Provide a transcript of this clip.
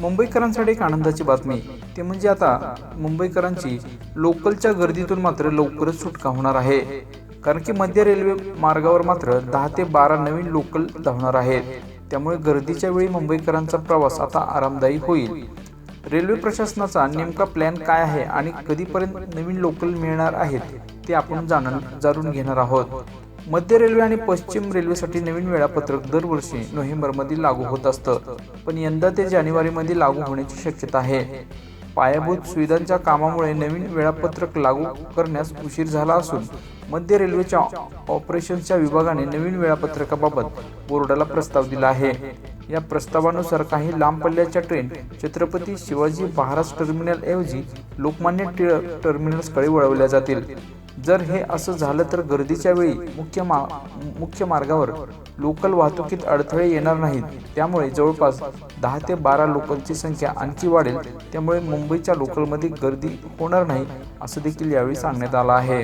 मुंबईकरांसाठी एक आनंदाची बातमी. ते म्हणजे आता मुंबईकरांची लोकलच्या गर्दीतून मात्र लवकरच सुटका होणार आहे. कारण की मध्य रेल्वे मार्गावर मात्र दहा ते बारा नवीन लोकल धावणार आहेत. त्यामुळे गर्दीच्या वेळी मुंबईकरांचा प्रवास आता आरामदायी होईल. रेल्वे प्रशासनाचा नेमका प्लॅन काय आहे आणि कधीपर्यंत नवीन लोकल मिळणार आहेत ते आपण जाणून जाणून घेणार आहोत. मध्य रेल्वे आणि पश्चिम रेल्वेसाठी नवीन वेळापत्रक दरवर्षी नोव्हेंबरमध्ये लागू होत असतं. पण यंदा ते जानेवारीमध्ये लागू होण्याची शक्यता आहे. पायाभूत सुविधांच्या कामामुळे नवीन वेळापत्रक लागू करण्यास उशीर झाला असून मध्य रेल्वेच्या ऑपरेशन्सच्या विभागाने नवीन वेळापत्रकाबाबत बोर्डाला प्रस्ताव दिला आहे. या प्रस्तावानुसार काही लांब पल्ल्याच्या ट्रेन छत्रपती शिवाजी महाराज टर्मिनल ऐवजी लोकमान्य टिळक टर्मिनल्सकडे वळवल्या जातील. जर हे असं झालं तर गर्दीच्या वेळी मुख्य मा मुख्य मार्गावर लोकल वाहतुकीत अडथळे येणार नाहीत. त्यामुळे जवळपास दहा ते बारा लोकलची संख्या आणखी वाढेल. त्यामुळे मुंबईच्या लोकलमध्ये गर्दी होणार नाही असं देखील यावेळी सांगण्यात आलं आहे.